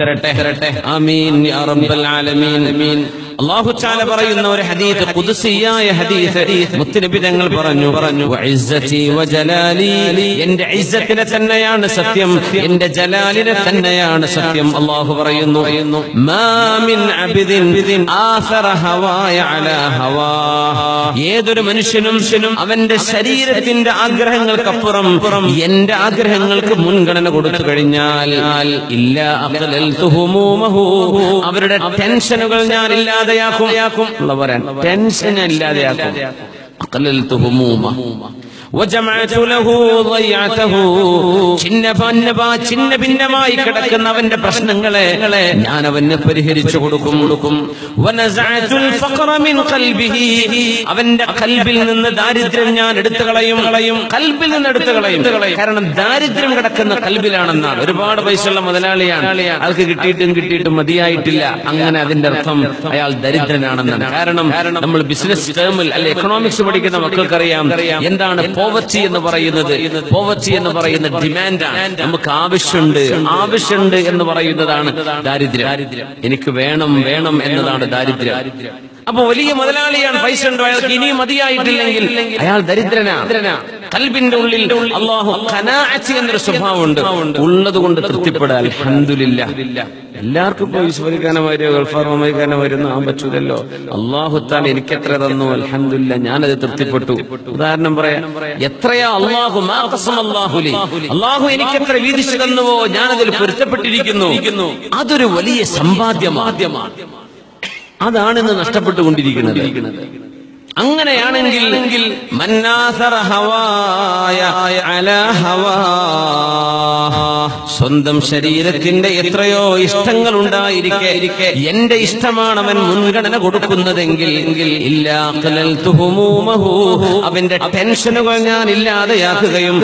തരട്ടെ യാ റബ്ബൽ ആലമീൻ. അള്ളാഹു ചാല പറയുന്ന ഒരു ഹദീസ് ഖുദ്സിയായ ഹദീസ് മുത്തുനബി തങ്ങൾ പറഞ്ഞു. പറഞ്ഞു എന്റെ ഇസ്സത്തിനെ തന്നെയാണ് സത്യം എന്റെ ജലാലിനെ തന്നെയാണ് സത്യം. അള്ളാഹു പറയുന്നു ഏതൊരു മനുഷ്യനും അവന്റെ ശരീരത്തിന്റെ ആഗ്രഹങ്ങൾക്കപ്പുറം എന്റെ ആഗ്രഹങ്ങൾക്ക് മുൻഗണന കൊടുത്തു കഴിഞ്ഞാൽ ഇല്ല. അവരുടെ ടെൻഷനുകൾ ഞാൻ ഇല്ലാതെയാക്കും പറയാൻ ടെൻഷൻ ഇല്ലാതെയാക്കും ചിന്ന ഭിന്നമ ചിന്ന ഭിന്നമായി കിടക്കുന്ന അവന്റെ പ്രശ്നങ്ങളെ ഞാൻ അവന് പരിഹരിച്ചു കൊടുക്കും. കൊടുക്കും. അവന്റെ കൽബിൽ നിന്ന് ദാരിദ്ര്യം ഞാൻ എടുത്തു കളയും. കളയും കൽബിൽ നിന്ന് എടുത്തു കളയും. കാരണം ദാരിദ്ര്യം കിടക്കുന്ന കൽബിലാണെന്നാണ് ഒരുപാട് പൈസയുള്ള മുതലാളിയാണ്. ആൾക്ക് കിട്ടിയിട്ടും കിട്ടിയിട്ടും മതിയായിട്ടില്ല. അങ്ങനെ അതിന്റെ അർത്ഥം അയാൾ ദരിദ്രനാണെന്നാണ്. കാരണം നമ്മൾ ബിസിനസ് ടേമിൽ അല്ലെ എക്കണോമിക്സ് പഠിക്കുന്ന മക്കൾക്കറിയാം. എന്താണ് പോവർട്ടി എന്ന് പറയുന്നത് പോവർട്ടി എന്ന് പറയുന്ന ഡിമാൻഡാണ് നമുക്ക് ആവശ്യമുണ്ട് ആവശ്യമുണ്ട് എന്ന് പറയുന്നതാണ് ദാരിദ്ര്യം. എനിക്ക് വേണം വേണം എന്നതാണ് ദാരിദ്ര്യം. അപ്പൊ വലിയ മുതലാളിയാണ് പൈസ ഉണ്ടോ അയാൾക്ക് ഇനിയും മതിയായിട്ടില്ലെങ്കിൽ അയാൾ ദരിദ്രനാ. കൽബിന്റെ ഉള്ളിൽ അള്ളാഹു ഖനാഅത്ത് എന്നൊരു സ്വഭാവമുണ്ട്. ഉള്ളത് കൊണ്ട് തൃപ്തിപ്പെടാൻ അൽഹംദുലില്ല. എല്ലാവർക്കും ഇപ്പൊ വിസ്മരിക്കാനോ വരും ഗൾഫാർ അമേരിക്കാനോ വരുന്ന ആ പറ്റൂലല്ലോ. അള്ളാഹു താൻ എനിക്ക് എത്ര തന്നു അൽഹംദുലില്ല ഞാനത് തൃപ്തിപ്പെട്ടു. ഉദാഹരണം പറയാം. എത്രയാ അള്ളാഹു അല്ലാഹു അള്ളാഹു എനിക്ക് എത്ര വീതിച്ചു തന്നുവോ? ഞാനതിൽ പൊരുത്തപ്പെട്ടിരിക്കുന്നു. അതൊരു വലിയ സമ്പാദ്യമാദ്യമാണ് അതാണ് ഇന്ന് നഷ്ടപ്പെട്ടുകൊണ്ടിരിക്കുന്നത്. അങ്ങനെയാണെങ്കിൽ സ്വന്തം ശരീരത്തിന്റെ എത്രയോ ഇഷ്ടങ്ങൾ ഉണ്ടായിരിക്കെ എന്റെ ഇഷ്ടമാണ് അവൻ മുൻഗണന കൊടുക്കുന്നതെങ്കിൽ അവന്റെ ടെൻഷനുകൾ ഞാൻ ഇല്ലാതെയാക്കുകയും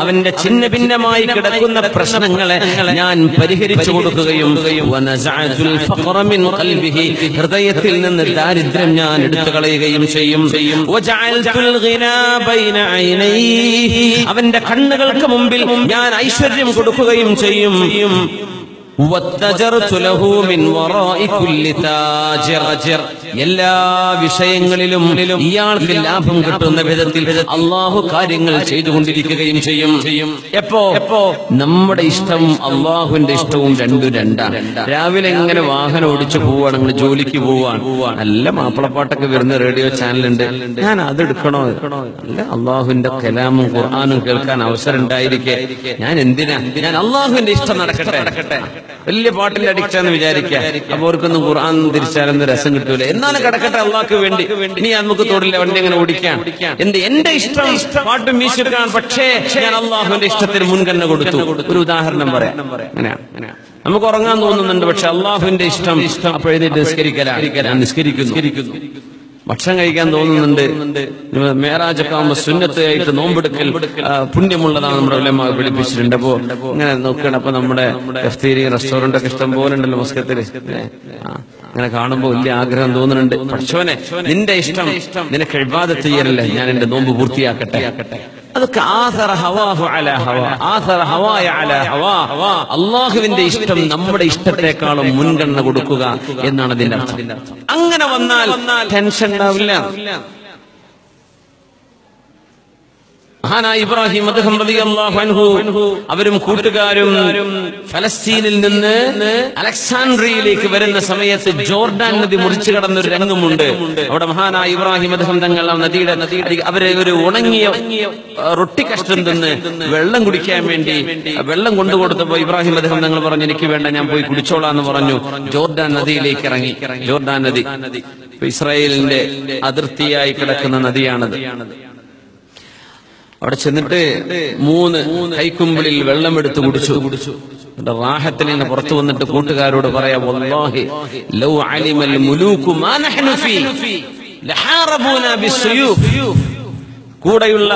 അവന്റെ ചിന്ന ഭിന്നമായി കിടക്കുന്ന പ്രശ്നങ്ങളെ ഞാൻ പരിഹരിച്ചു കൊടുക്കുകയും ഹൃദയത്തിൽ നിന്ന് ദാരിദ്ര്യം ഞാൻ എടുത്തു കളയുകയും ചെയ്യും. അവന്റെ കണ്ണുകൾക്ക് മുമ്പിൽ ഞാൻ ഐശ്വര്യം കൊടുക്കുകയും ചെയ്യും എല്ലാ വിഷയങ്ങളിലും ഇയാൾക്ക് ലാഭം കിട്ടുന്ന വിധത്തിൽ അള്ളാഹു കാര്യങ്ങൾ ചെയ്തുകൊണ്ടിരിക്കുകയും ചെയ്യും. എപ്പോ? എപ്പോ നമ്മുടെ ഇഷ്ടം അള്ളാഹുവിന്റെ ഇഷ്ടവും രണ്ടും രണ്ടാണ്. രാവിലെ എങ്ങനെ വാഹനം ഓടിച്ചു പോവാണ് ജോലിക്ക് പോവാണ്. നല്ല മാപ്പിളപ്പാട്ടൊക്കെ വരുന്ന റേഡിയോ ചാനലുണ്ട്. ഞാൻ അതെടുക്കണോ അല്ല അള്ളാഹുവിന്റെ കലാമും ഖുർആാനും കേൾക്കാൻ അവസരം ഉണ്ടായിരിക്കെ. ഞാൻ എന്തിനാ? ഞാൻ അള്ളാഹുവിന്റെ ഇഷ്ടം നടക്കട്ടെ നടക്കട്ടെ. വലിയ പാട്ടിന്റെ അഡിക്റ്റാന്ന് വിചാരിക്കാം അപ്പൊ അവർക്കൊന്നും ഖുർആൻ തിരിച്ചാലൊന്നും രസം കിട്ടൂല. എന്നാലും കിടക്കട്ടെ അള്ളാഹ്ക്ക് വേണ്ടി. ഇനി നമുക്ക് തൊടില്ല വണ്ടി അങ്ങനെ ഓടിക്കാം. എന്ത് എന്റെ ഇഷ്ടം പാട്ടും മ്യൂസിക്കാണ് പക്ഷേ ഞാൻ അള്ളാഹുവിന്റെ ഇഷ്ടത്തിന് മുൻഗണന കൊടുത്തു. ഒരു ഉദാഹരണം പറയാം. നമുക്ക് ഉറങ്ങാൻ തോന്നുന്നുണ്ട് പക്ഷെ അള്ളാഹുവിന്റെ ഇഷ്ടം ഇഷ്ടം നിസ്കരിക്കലാണ്. ഞാൻ നിസ്കരിക്കുന്നു. ഭക്ഷണം കഴിക്കാൻ തോന്നുന്നുണ്ട്. മേറാജൊക്കെ ആകുമ്പോ സുന്നത്തയായിട്ട് നോമ്പെടുക്കൽ പുണ്യമുള്ളതാണ് നമ്മുടെ ഉലമ വിളിപ്പിച്ചിട്ടുണ്ട് അപ്പോ ഇങ്ങനെ നോക്കണം അപ്പൊ നമ്മുടെ എഫ്തീരി റെസ്റ്റോറന്റ് ഒക്കെ ഇഷ്ടം പോലെ ഉണ്ടല്ലോ മസ്കത്തിൽ. അങ്ങനെ കാണുമ്പോ വലിയ ആഗ്രഹം തോന്നുന്നുണ്ട്. പക്ഷോനെ നിന്റെ ഇഷ്ടം നിനക്ക് എഴുപാതെ ചെയ്യലല്ലേ? ഞാൻ എന്റെ നോമ്പ് പൂർത്തിയാക്കട്ടെ. അതൊക്കെ ആസറ ഹവാഹു അലാ ഹവാ. ആസറ ഹവായ അലാ ഹവാ. അള്ളാഹുവിന്റെ ഇഷ്ടം നമ്മുടെ ഇഷ്ടത്തെക്കാളും മുൻഗണന കൊടുക്കുക എന്നാണ് അതിന്റെ അങ്ങനെ വന്നാൽ ടെൻഷൻ ഉണ്ടാവില്ല. മഹാനായ ഇബ്രാഹിം അദ്ദേഹം അവരും കൂട്ടുകാരും ഫലസ്തീനിൽ നിന്ന് അലക്സാൻഡ്രിയയിലേക്ക് വരുന്ന സമയത്ത് ജോർഡാൻ നദി മുറിച്ചു കടന്ന ഒരു രംഗമുണ്ട്. അവിടെ മഹാനായ ഇബ്രാഹിം അദ്ദേഹം തങ്ങൾ ആ നദിയുടെ അവരെ ഒരു ഉണങ്ങിയ റൊട്ടി കഷ്ടം തിന്ന് വെള്ളം കുടിക്കാൻ വേണ്ടി വെള്ളം വെള്ളം കൊണ്ടുകൊടുത്തപ്പോ ഇബ്രാഹിം അദ്ദേഹം തങ്ങൾ പറഞ്ഞു എനിക്ക് വേണ്ട ഞാൻ പോയി കുടിച്ചോളാം എന്ന് പറഞ്ഞു. ജോർഡാൻ നദിയിലേക്ക് ഇറങ്ങി. ജോർഡാൻ നദി. ഇസ്രായേലിന്റെ അതിർത്തിയായി കിടക്കുന്ന നദിയാണത്. അവിടെ ചെന്നിട്ട് മൂന്ന് കൈക്കുമ്പിളിൽ വെള്ളം എടുത്ത് കുടിച്ചു. കുടിച്ചു റാഹത്തിൽ നിന്ന് പുറത്തു വന്നിട്ട് കൂട്ടുകാരോട് പറയാം ലൗ അലിമൽ ഫീ കൂടെയുള്ള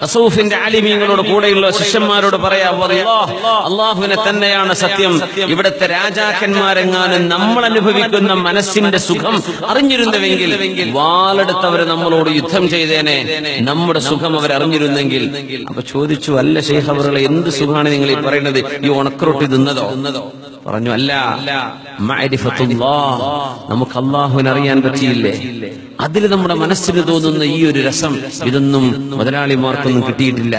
തസൂഫിന്റെ ആലിമീങ്ങളോട് കൂടെയുള്ള ശിഷ്യന്മാരോട് പറയാ "വല്ലാഹ്, അള്ളാഹുവിനെ തന്നെയാണ് സത്യം. ഇവിടുത്തെ രാജാക്കന്മാരെങ്ങാനും നമ്മൾ അനുഭവിക്കുന്ന മനസ്സിന്റെ സുഖം അറിഞ്ഞിരുന്നുവെങ്കിൽ വാളെടുത്തവര് നമ്മളോട് യുദ്ധം ചെയ്തേനെ. നമ്മുടെ സുഖം അവർ അറിഞ്ഞിരുന്നെങ്കിൽ അപ്പൊ ചോദിച്ചു അല്ല ഷെയ്ഖ് അവരുടെ എന്ത് സുഖമാണ് നിങ്ങൾ ഈ പറയുന്നത്? ഈ ഉണക്കറൊട്ടി തിന്നതോ? പറഞ്ഞു അല്ല. നമുക്ക് അള്ളാഹുവിനെ അറിയാൻ പറ്റിയില്ലേ അതിൽ നമ്മുടെ മനസ്സിന് തോന്നുന്ന ഈ ഒരു രസം ഇതൊന്നും മുതലാളിമാർക്കൊന്നും കിട്ടിയിട്ടില്ല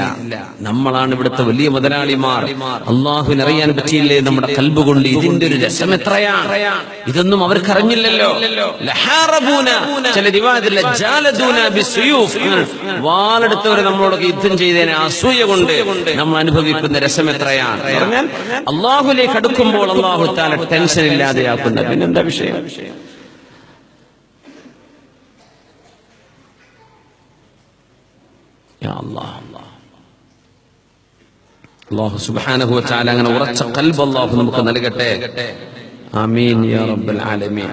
നമ്മളാണ് ഇവിടുത്തെ വലിയ മുതലാളിമാർ അള്ളാഹുവിനെ അറിയാൻ പറ്റിയില്ലേ നമ്മുടെ കൽബ് കൊണ്ട് ഇതിന്റെ ഒരു രസം എത്രയാണ് ഇതൊന്നും അവർക്ക് അറിഞ്ഞില്ലല്ലോ. ചില ബിസ്സുയൂഫ്. വാളെടുത്തവരെ നമ്മളോടൊക്കെ യുദ്ധം ചെയ്തതിനെ അസൂയ കൊണ്ട് നമ്മൾ അനുഭവിക്കുന്ന രസം എത്രയാണ് അള്ളാഹുലേക്ക് അടുക്കുമ്പോൾ അള്ളാഹു താല ടെൻഷൻ ഇല്ലാതെയാക്കുന്ന പിന്നെന്താ വിഷയം യാ അല്ലാഹ്, അല്ലാഹ്. അല്ലാഹു സുബ്ഹാനഹു വ തആല അങ്ങനെ ഉറച്ച കൽബ് അല്ലാഹു നമുക്ക് നൽകട്ടെ ആമീൻ യാ റബ്ബൽ ആലമീൻ